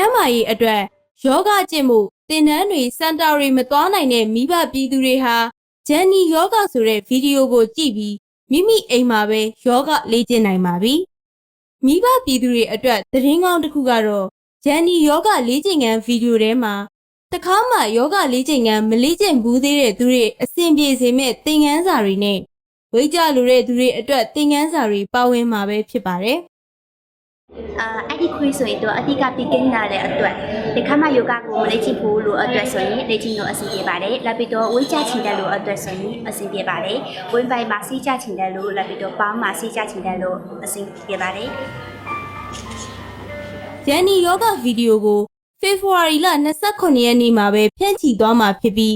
န်းမာရေးအတွက်ယောဂကျင့်မှုတင်နန်းတွေစင်တာတွေမသွားနိုင်တဲ့မိဘပြည်သူတွေဟာဂျန်နီယောဂဆိုတဲ့ဗီဒီယိုကိုကြည့်ပြီးမိမိအိမ်မှာပဲယောဂလေ့ကျင့်နိုင်ပါပြီ။မိဘပြည်သူတွေအတွက်သတင်းကောင်းတစ်ခုကတော့ဂျန်နီယောဂလေ့ကျင့်ခန်းဗီဒီယိုထဲမှာတခါမှယောဂလေ့ကျင့်ခန်းမလေ့ကျင့်ဘူးသေးတဲ့သူတွေအဆင်ပြေစေမဲ့သင်ခန်းစာတွေနဲ့ဝိတ်ကြလိုတဲ့သူတွေအတွက်သင်ခန်းစာတွေပါဝင်မှာပဲဖြစ်ပါတယ်။ အာအဲ့ဒီခွေးဆိုရင်တော့အတိက beginner တဲ့အတွက်ဒီခါမှယောဂကိုလေ့ကျင့်ဖို့လို့အတွက်ဆိုရင်လေ့ကျင့်လို့အဆင်ပြေပါတယ်။လက်ပြီးတော့ဝိတ်ချချင်တယ်လို့အတွက်ဆိုရင်အဆင်ပြေပါတယ်။ဝင်းပိုင်မှာစီးချချင်တယ်လို့လက်ပြီးတော့ပေါင်းမှာစီးချချင်တယ်လို့အဆင်ပြေပါတယ်။ဂျန်နီယောဂဗီဒီယိုကိုဖေဖော်ဝါရီလ29ရက်နေ့မှာပဲဖြန့်ချီသွားမှာဖြစ်ပြီး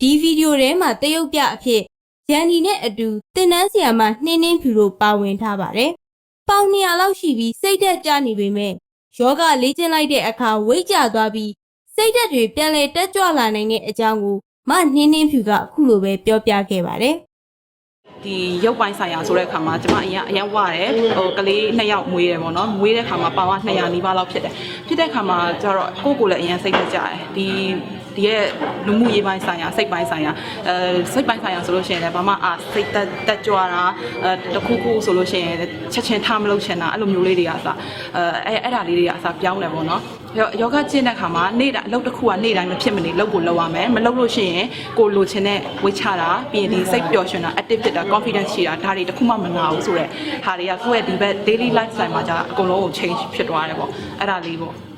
ဒီဗီဒီယိုထဲမှာတရုတ်ပြအဖြစ်ဂျန်နီနဲ့အတူတင်နန်းဆီယာမနှင်းနှင်းဖြူတို့ပါဝင်ထားပါတယ်။ ပေါင်200လောက်ရှိပြီးစိတ်သက်ကြနေပေမဲ့ယောဂလေ့ကျင့်လိုက်တဲ့အခါဝိတ်ကျသွားပြီးစိတ်သက်တွေပြန်လည်တက်ကြွလာနိုင်တဲ့အကြောင်းကိုမနှင်းနှင်းဖြူကအခုလိုပဲပြောပြခဲ့ပါတယ်။ဒီရုပ်ပိုင်းဆိုင်ရာဆိုတဲ့အခါမှာကျမအရင်အရင်ဝရတယ်ဟိုကလေးနှစ်ယောက်မွေးတယ်ပေါ့နော်မွေးတဲ့အခါမှာပါဝါ200နီးပါးလောက်ဖြစ်တယ်ဖြစ်တဲ့အခါမှာကျတော့ကိုယ့်ကိုယ်လည်းအရင်စိတ်သက်ကြတယ်ဒီ ဒီရဲ့လူမှုရေးပိုင်းဆိုင်ရာစိတ်ပိုင်းဆိုင်ရာအဲစိတ်ပိုင်းဆိုင်ရာဆိုလို့ရှိရင်လည်းဘာမှအာစိတ်သက်တက်ကြွတာအဲတခုခုဆိုလို့ရှိရင်ချက်ချင်းထားမလို့ချင်တာအဲ့လိုမျိုးလေးတွေကစအဲအဲ့အဲ့ဒါလေးတွေကအစပြောင်းတယ်ပေါ့နော်ယောဂကျင့်တဲ့အခါမှာနေ့တိုင်းအလုပ်တစ်ခုကနေ့တိုင်းမဖြစ်မနေလုပ်ကိုလုပ်ရမယ်မလုပ်လို့ရှိရင်ကိုလိုချင်တဲ့ဝေးချတာပြီးရင်ဒီစိတ်ပျော်ရွှင်တာ active ဖြစ်တာ confidence ရှိတာဒါတွေတစ်ခုမှမနာဘူးဆိုတော့ဟာတွေကကိုယ့်ရဲ့ဒီဘက် daily life style မှာじゃအကုန်လုံးကို change ဖြစ်သွားတယ်ပေါ့အဲ့ဒါလေးပေါ့